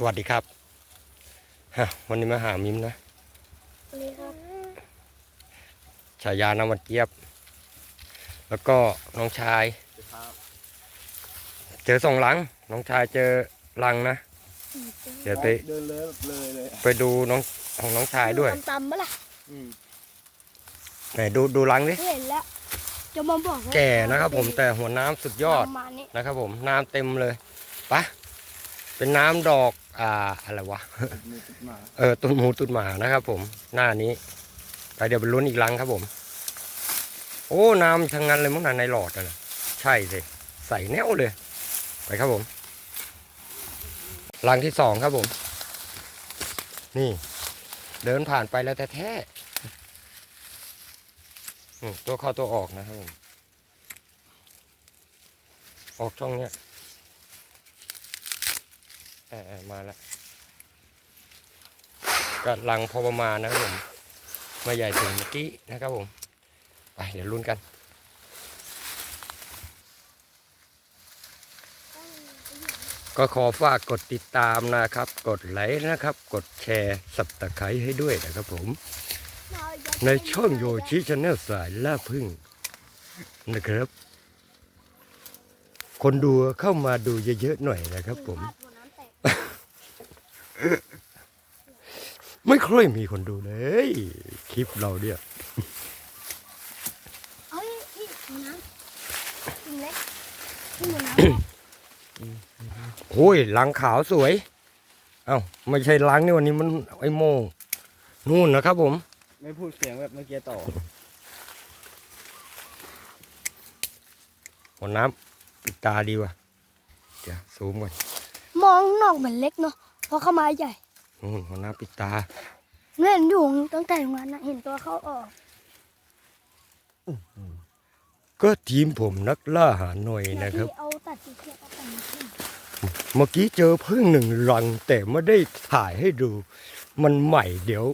สวัสดีครับฮะวันนี้มาหามิมนะสวัสดีครับฉายานามวันเจี๊ยบ แล้วก็น้องชาย เจอสองหลัง น้องชายเจอหลังนะ เดี๋ยวไปเดินเลยแบบเลยเลยไปดูน้องของน้องชายด้วยตำๆปะล่ะอืมไหนดูดูหลังดิเห็นแล้วจะมาบอกว่าแก่นะครับผมแต่หัวน้ำสุดยอดประมาณนี้ นะครับผมน้ำเต็มเลยไปะเป็นน้ำดอก อ่าอะไรวะเออตุนหมูตุนหมานะครับ ผม หน้านี้ไปเดี๋ยวไปลุ้นอีกลังครับผม โอ้น้ำทั้งนั้นเลยมั้งนะในหลอดน่ะนะใช่สิใส่แนวเลย ไปครับผมลังที่สองครับผม นี่ เดินผ่านไปแล้วแต่แท้ตัวเข้าตัวออกนะครับผม ออกช่องเนี้ย เออเออมาแล้วก็ลังพอประมาณนะครับผมม่ใหญ่ถึงเมื่อกี้นะครับผม ไปเดี๋ยวลุ้นกันก็ขอฝากกดติดตามนะครับ กดไลค์นะครับ กดแชร์สับตะไคร้ให้ด้วยนะครับผม ในช่องโยชิชาแนลสายล่าพึ่งนะครับ คนดูเข้ามาดูเยอะๆหน่อยนะครับผม ไม่ค่อยมีคนดูเลย คลิปเราเนี่ยเอ้ยพี่หมูน้ำกินเล็กพี่หมูน้ำโอ้ยลังขาวสวย เอ้าไม่ใช่ลังนี่วันนี้มันไอโมงนู่นนะครับผม ไม่พูดเสียงแบบเมื่อกี้ต่อหัวน้ำปิดตาดีว่ะเดี๋ยวซูมก่อนมองนอกเหมือนเล็กเนาะ เพราะเข้ามาใหญ่นู่นหัวน้ำปิดตาเห็นอยู่ตั้งแต่ตรงนั้นนะเห็นตัวเขาออก ก็ทีมผมนักล่าหาหน่อยนะครับที่เอาตัดสีเขียวเอาแต่งขึ้นเมื่อกี้เจอพึ่งหนึ่งรัง แต่ไม่ได้ถ่ายให้ดู มันใหม่เดี๋ยว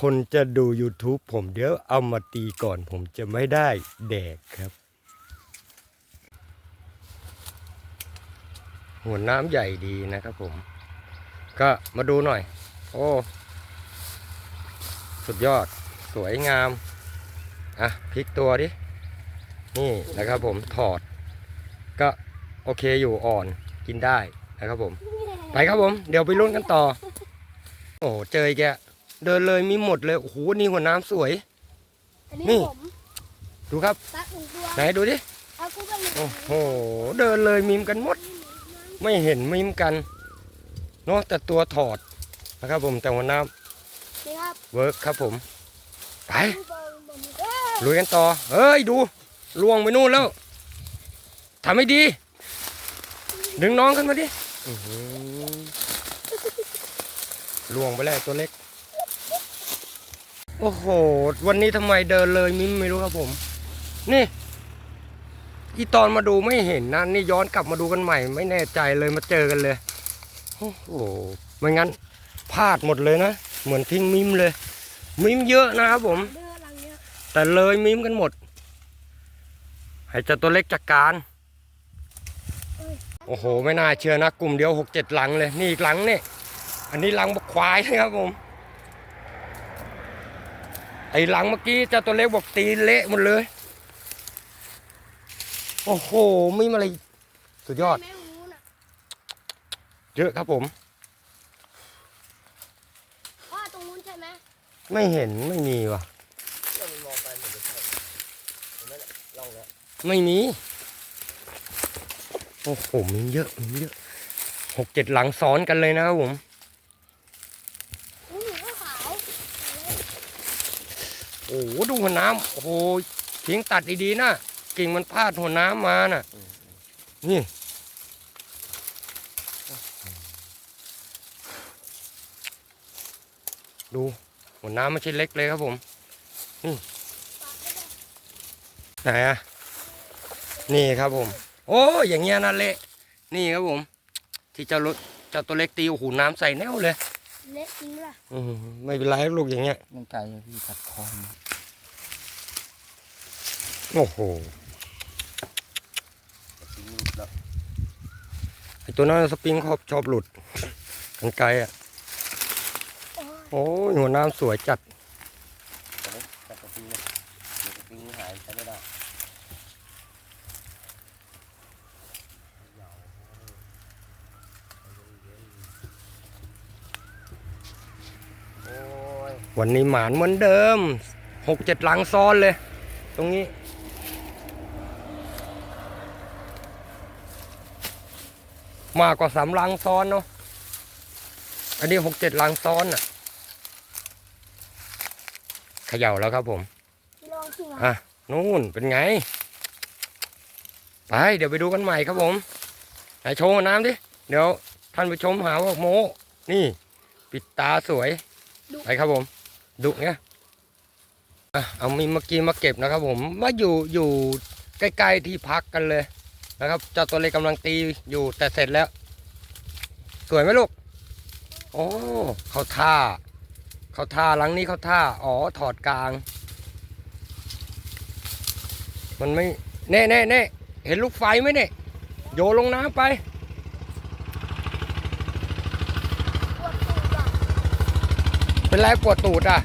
คนจะดู YouTube ผมเดี๋ยวเอามาตีก่อนผมจะไม่ได้แดกครับ หัวน้ำใหญ่ดีนะครับผม ก็มาดูหน่อย โอ้ สุดยอดสวยงาม อะพลิกตัวดิ นี่นะครับผมถอด ก็โอเคอยู่อ่อนกินได้นะครับผม ไปครับผม เดี๋ยวไปลุ้นกันต่อ โอ้โหเจออีกแกเดินเลยมีหมดเลยโอ้โหนี่หัวน้ำสวย อันนี่ นี้ผมดูครับตัดหนึ่งตัวไหนดูดิ เอากูไปหนึ่งโอ้โห เดินเลยมิมกันหมด ไม่เห็นมิมกัน เนาะแต่ตัวถอดนะครับผมแต่หัวน้นี่ครับำเวิร์กครับผม ไปดูเบอร์บนนี้เอ้ยลุยกันต่อ เฮ้ยดูล่วงไปนู่นแล้วทำให้ดี ดึงน้องขึ้นมาดิอื้อหือล่วงไปแล้วตัวเล็ก โอ้โห วันนี้ทำไมเดินเลยมิมไม่รู้ครับผม นี่อีตอนมาดูไม่เห็นนะ นี่ย้อนกลับมาดูกันใหม่ ไม่แน่ใจเลยมาเจอกันเลย โอ้โหไม่งั้นพลาดหมดเลยนะ เหมือนทิ้งมิมเลย มิมเยอะนะครับผม แต่เลยมิมกันหมด ให้เจ้าตัวเล็กจัดการ โอ้โห ไม่น่าเชื่อนะ กลุ่มเดียวหกเจ็ดหลังเลย นี่อีกหลังนี่อันนี้หลังบกควายนะครับผม ไอหลังเมื่อกี้เจ้าตัวเล็กบอกตีเละหมดเลย โอ้โหมิมอะไรสุดยอด เยอะครับผมพ่อตรงนู้นใช่ไหมไม่เห็นไม่มีว่ะมองไปเหมือนจะใช่เห็นไหมเนี่ยล่องแล้วไม่มี โอ้โหมีเยอะมีเยอะหกเจ็ดหลังซ้อนกันเลยนะครับผม อู้หูก็ขาวโอ้โหดูหัวน้ำโอ้โหทิ้งตัดดีๆนะกิ่งมันพาดหัวน้ำมาน่ะ นี่ ดูหัวน้ำไม่ใช่เล็กเลยครับผมนี่ไหนอะนี่ครับผม โอ้อย่างเงี้ยนะเละนี่ครับผม ที่เจ้ารถเจ้าตัวเล็กตีโอ้โหน้ำใส่แนวเลยเละจริงล่ะอืมไม่เป็นไรลูกอย่างเงี้ยยังไกลเลยพี่ตัดคอมโอ้โหทิ้งรูปแล้วไอตัวนั้นสปริงชอบชอบหลุดกันไกลอะ โอ้ยโอ้ยหัวน้ำสวยจัดแต่ไม่แต่กระปิงเนี่ยเดี๋ยวกระปิงหายใช้ไม่ได้โอ้ยวันนี้หมานเหมือนเดิมหกเจ็ดหลังซ้อนเลย ตรงนี้ มากกว่าสามหลังซ้อนเนาะอันนี้หกเจ็ดหลังซ้อนอะ เขย่าแล้วครับผมลองจริงเหรออะนู่นเป็นไง ไปเดี๋ยวไปดูกันใหม่ครับผมไหนโชว์น้ำดิ เดี๋ยวท่านผู้ชมหาว่าโมนี่ ปิดตาสวย ไปครับผม ดุเนี้ยอะเอามีเมื่อกี้มาเก็บนะครับ ผมมาอยู่อยู่ใกล้ๆที่พักกันเลยนะครับเจ้าตัวเล็กกำลังตีอยู่แต่เสร็จแล้ว สวยไหมลูก โอ้ เขาท่า เขาท่าหลังนี้เขาท่า อ๋อ ถอดกลาง มันไม่เน่เน่เน่เห็นลูกไฟไหมเนี่ย โยลงน้ำไป เป็นไรปวดตูดอะ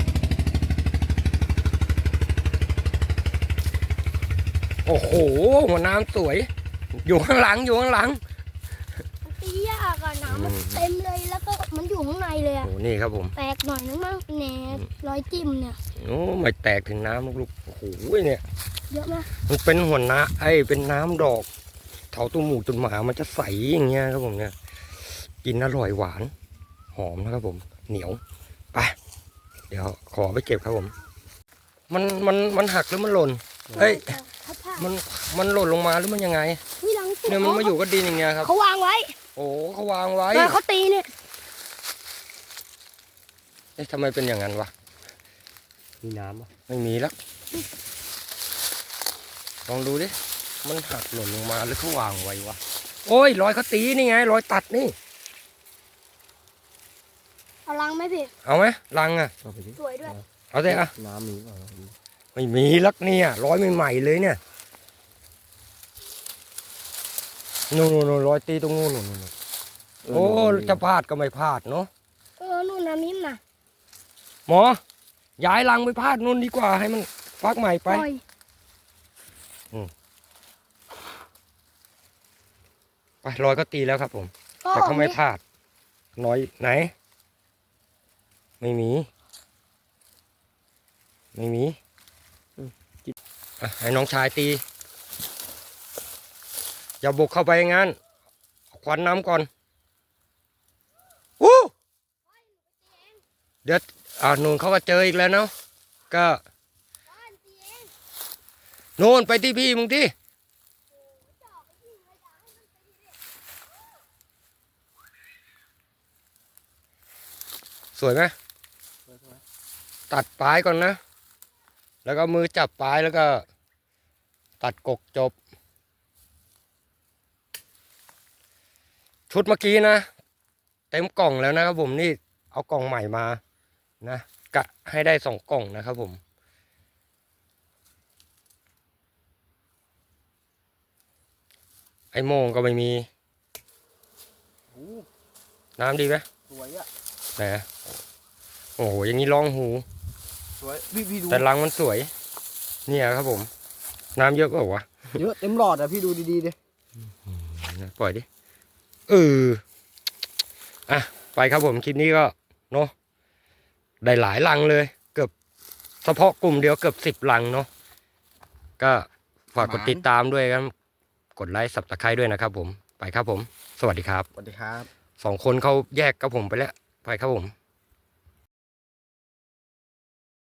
โอ้โห หัวน้ำสวย อยู่ข้างหลัง อยู่ข้างหลัง ตียากอะน้ำมันเต็มเลยแล้ว มันอยู่ข้างในเลยอะโอ้นี่ครับผม แตกหน่อยนึงมั้งแหนรอยจิ้มเนี่ยโอ้ไม่แตกถึงน้ำลูกๆโอ้โหเนี่ย เยอะไหมมันเป็นหัวน้ำไอ้ยเป็นน้ำดอก เถาตัวหมูตุนหมามันจะใสอย่างเงี้ยครับผมเนี่ย กินอร่อยหวาน หอมนะครับผม เหนียวไปเดี๋ยวขอไปเก็บครับผม มันมันมันหักหรือมันหล่นเฮ้ยเขาผ้ามันมันหล่นลงมาหรือมันยังไง วิลังสุดเนี่ยมันมาอยู่กับดินอย่างเงี้ยครับ เขาวางไว้โอ้เขาวางไว้เวลาเขาตีเนี่ย เอ๊ะทำไมเป็นอย่างนั้นวะ มีน้ำอะไม่มีแล้วลองดูดิ มันหักหล่นลงมาหรือเขาวางไว้วะ โอ้ยรอยเขาตีนี่ไงรอยตัดนี่ เอาลังไหมพี่เอาไหมลังอะ เอาไปดิสวยด้วย เอาสิอะน้ำมีเปล่าไม่มีลักเนี่ยร้อยใหม่ๆเลยเนี่ยนู่นนู่นนู่นรอยตีตรงนู้นนู่นนู่นโอ้จะพลาดก็ไม่พลาดเนาะ เออนู่นนะมิ้มน่ะ หมอ ย้ายลังไปพลาดนู่นดีกว่าให้มันฟักใหม่ไปปล่อยไปรอยก็ตีแล้วครับผมก็แต่ออเขากไม่ดิพลาด น้อยไหน ไม่มี ไม่มีอะให้น้องชายตี อย่าบุกเข้าไปงั้นเอาควันน้ำก่อนอู้เดี๋ยว อ่านู่นเขาก็เจออีกแล้วเนาะก็นู่นไปที่พี่มึงที่สวยไหมตัดปลายก่อนนะ แล้วก็มือจับปลายแล้วก็ ตัดกกจบ ชุดเมื่อกี้นะ เต็มกล่องแล้วนะครับผมนี่ เอากล่องใหม่มา นะกะให้ได้สองกล่องนะครับผม ไอโมงก็ไม่มีโอ้น้ำดีไหมสวยอะไหนอะโอ้โหอย่างนี้ร้องหู สวยพี่พี่ดูแต่รังมันสวย เนี่ยครับผม น้ำเยอะก็วะเยอะเต็มหลอดอะพี่ดูดีๆดิปล่อยดิเอออะไปครับผมคลิปนี้ก็เนาะ ได้หลายลังเลย เกือบเฉพาะกลุ่มเดียวเกือบสิบลังเนาะก็ฝากกดติดตามด้วยครับกดไลค์สับตะไคร้ด้วยนะครับผมไปครับผม สวัสดีครับสวัสดีครับสองคนเขาแยกกับผมไปแล้วไปครับผม